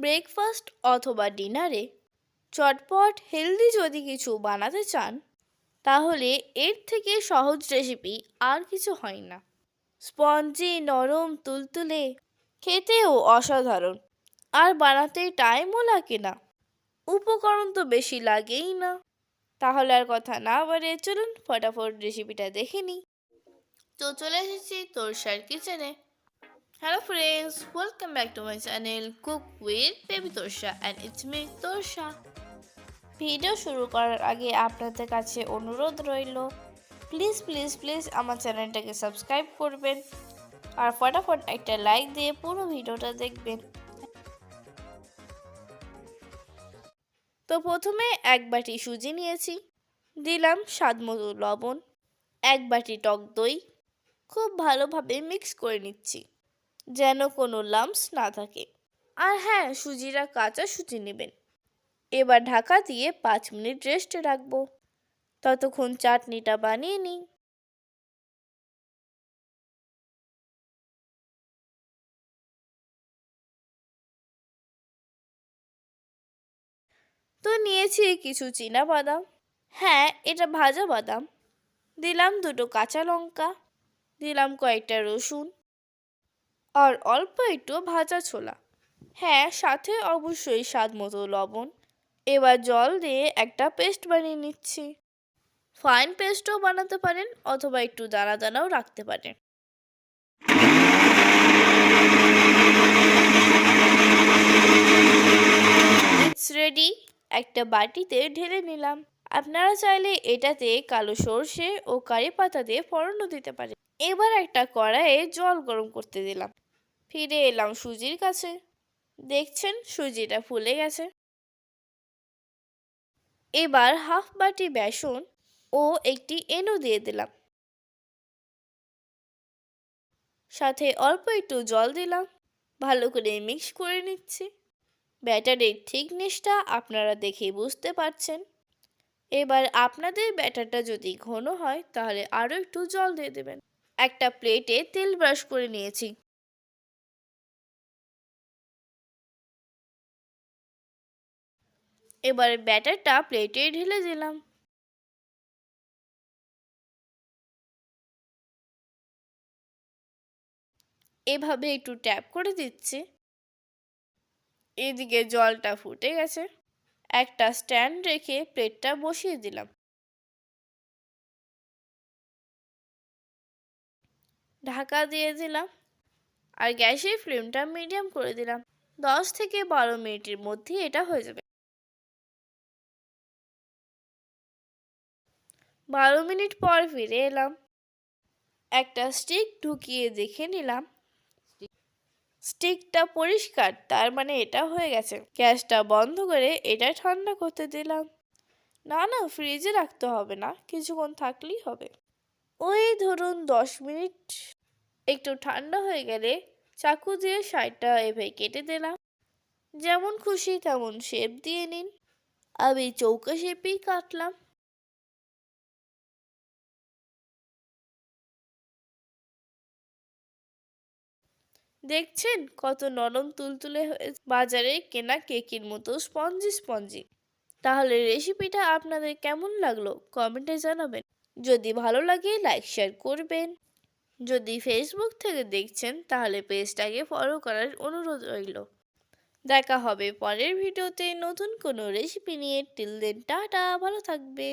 Breakfast অথবা ডিনারে চটপট, হেলদি যদি কিছু বানাতে চান, তাহলে এর থেকে সহজ রেসিপি আর কিছু হয় না। স্পঞ্জি নরম, তুলতুলে, খেতেও অসাধারণ। আর বানাতে টাইমও লাগে না। উপকরণ তো বেশি লাগেই না। তাহলে আর কথা না বাড়ে চলুন, ফটাফট রেসিপিটা দেখে নিই। তো চলে এসেছি তোর তোরসার কিচেনে hello friends welcome back to my channel cook with baby Torsha and it's me Torsha video শুরু করার আগে আপনাদের কাছে অনুরোধ রইল প্লিজ প্লিজ প্লিজ আমার চ্যানেলটাকে সাবস্ক্রাইব করবেন আর ফটাফট একটা লাইক দিয়ে পুরো ভিডিওটা দেখবেন। তো প্রথমে এক বাটি সুজি নিয়েছি, দিলাম স্বাদ মতো লবণ, এক বাটি টক দই, খুব ভালোভাবে মিক্স করে নিচ্ছি। যেন কোনো লাম্পস না থাকে। আর হ্যাঁ সুজিরা কাঁচা সুজি নেবেন। এবার ঢাকা দিয়ে পাঁচ মিনিট রেস্টে রাখব। ততক্ষণ চাটনিটা বানিয়ে নিই। তো নিয়েছি কিছু চীনা বাদাম। হ্যাঁ এটা ভাজা বাদাম। দিলাম দুটো কাঁচা লঙ্কা। দিলাম কয়েকটা রসুন। আর অল্প একটু ভাজা ছোলা। হ্যাঁ সাথে অবশ্যই স্বাদ মতো লবণ। এবার জল দিয়ে একটা পেস্ট বানিয়ে নিচ্ছি। ফাইন পেস্টও বানাতে পারেন অথবা একটু দানা দানাও রাখতে পারেন। রেডি একটা বাটিতে ঢেলে নিলাম। আপনারা চাইলে এটাতে কালো সর্ষে ও কারি পাতা দিয়ে ফোড়নও দিতে পারেন। এবার একটা কড়াইয়ে জল গরম করতে দিলাম। ফিরে এলাম সুজির কাছে। দেখছেন, সুজিটা ফুলে গেছে। এবার হাফ বাটি বেসন ও একটি এনো দিয়ে দিলাম। সাথে অল্প একটু জল দিলাম। ভালো করে মিক্স করে নিচ্ছি। ব্যাটারের থিকনেসটা আপনারা দেখে বুঝতে পারছেন। এবার আপনাদের ব্যাটারটা যদি ঘন হয়, তাহলে আরও একটু জল দিয়ে দেবেন। একটা প্লেটে তেল ব্রাশ করে নিয়েছি। এবার ব্যাটারটা প্লেটে ঢেলে দিলাম। এভাবে একটু ট্যাপ করে দিচ্ছি। এদিকে জলটা ফুটে গেছে। একটা স্ট্যান্ড রেখে প্লেটটা বসিয়ে দিলাম। ঢাকা দিয়ে দিলাম আর গ্যাসের ফ্লেমটা মিডিয়াম করে দিলাম। দশ থেকে বারো মিনিটের মধ্যে এটা হয়ে যাবে। বারো মিনিট পর ফিরে এলাম। একটা স্টিক ঢুকিয়ে দেখে নিলাম। স্টিকটা পরিষ্কার, তার মানে এটা হয়ে গেছে। গ্যাসটা বন্ধ করে এটা ঠান্ডা করতে দিলাম। না না, ফ্রিজে রাখতে হবে না, কিছুক্ষণ থাকলেই হবে। ওই ধরুন দশ মিনিট। একটু ঠান্ডা হয়ে গেলে চাকু দিয়ে সাইডটা এভাবে কেটে দিলাম। যেমন খুশি তেমন শেপ দিয়ে নিন। আমি চৌকা শেপেই কাটলাম। দেখছেন? কত নরম তুলতুলে হয়েছে বাজারে কেনা কেকের মতো স্পঞ্জি স্পঞ্জি। তাহলে রেসিপিটা আপনাদের কেমন লাগল? কমেন্টে জানাবেন। যদি ভালো লাগে, লাইক, শেয়ার করবেন। যদি ফেসবুক থেকে দেখছেন, তাহলে পেজটাকে ফলো করার অনুরোধ রইল। দেখা হবে পরের ভিডিওতে নতুন কোনো রেসিপি নিয়ে। টিল দেন, টাটা, ভালো থাকবে